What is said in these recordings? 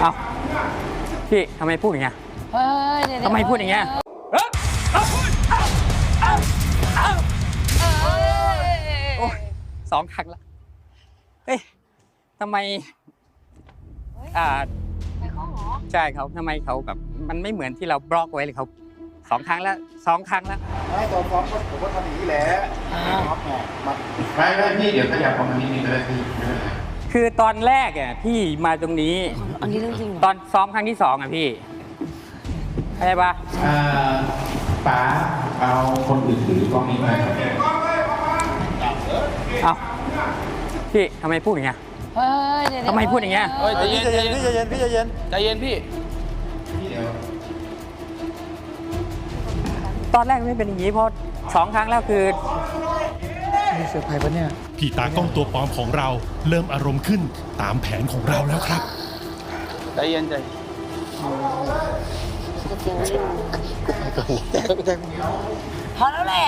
เอ้าพี่ทำไมพูดอย่างเงี้ยเฮ้ยเดี๋ยวทำไมพูดอย่างเงี้ยเอ้ยโอ้ยสองครั้งละเฮ้ยทำไมอ่า ไปข้อหรอ ใช่เขาทำไมเขาแบบมันไม่เหมือนที่เราบล็อกไว้เลยเขาสองครั้งแล้วสองครั้งแล้ว ไม่ตอนฟ้องก็ผมก็ทำอย่างนี้แหละฟ้องเนี่ยมา ไม่ไม่พี่เดี๋ยวขยับออกมานิดนึงก็ได้พี่ไม่เป็นไร คือตอนแรกอะพี่มาตรงนี้ อันนี้เรื่องจริงเหรอตอนซ้อมครั้งที่สองอะพี่เข้าใจปะอ่าป๋าเอาคนอื่นถือกล้องนี้มาครับเอ้าพี่ทำไมพูดอย่างเงี้ยเฮ้ยเดี๋ยวทำไมพูดอย่างเงี้ยเฮ้ยพี่ใจเย็นพี่ใจเย็นพี่ใจเย็นใจเย็นพี่ พี่เดี๋ยวตอนแรกไม่เป็นอย่างนี้เพราะสองครั้งแล้วคือมี เซอร์ไพรส์ปะเนี่ยพี่ตากล้องตัวปลอมของเรา เริ่มอารมณ์ขึ้นตามแผนของเราแล้วครับ ใจเย็นใจพอแล้วแหละ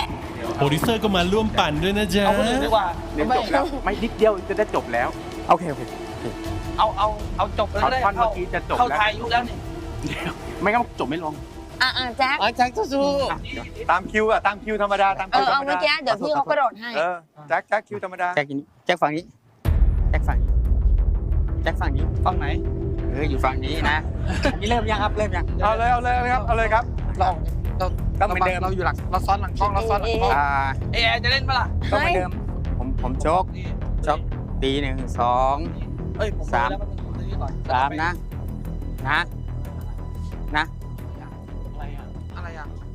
โปรดิวเซอร์ก็มาร่วมปั่นด้วยนะจ๊ะเอาคนอื่นดีกว่าเดี๋ยวจบแล้วไม่นิดเดียวจะได้จบแล้วโอเคโอเคเอาเอาเอาจบเลยก็ได้ท่อนเมื่อกี้จะจบเข้าแล้วทายอายุแล้วนี่ไม่งั้นจบไม่ลง อะอะแจ็คแจ็คสู้ตามคิวอะตามคิวธรรมดาตามเอคิวอธรเอารมเมื่อดากี้เดี๋ยวพี่เขากระโดดให้ เออแจ็คแจ็คคิวธรรมดาแจ็คอย่างนี้แจ็คฝั่งนี้ แจ็คฝั่งนี้ แจ็คฝั่งนี้ฝั่งไหน เอออยู่ฝั่งนี้นะ นี่เริ่มยังครับเริ่มยังเอาเลยเอาเลยเอาเลยครับเอาเลยครับ เราเราก็เหมือนเดิม เราอยู่หลังเราซ้อนหลังกล้องเราซ้อนหลังกล้องอ่าเอแอร์จะเล่นปะล่ะก็เหมือนเดิม ผมผมโชกโชกตีหนึ่งสอง เอ้ยผมสาม แล้วนงตรงนี้ก่อนสามนะ นะ 对呀。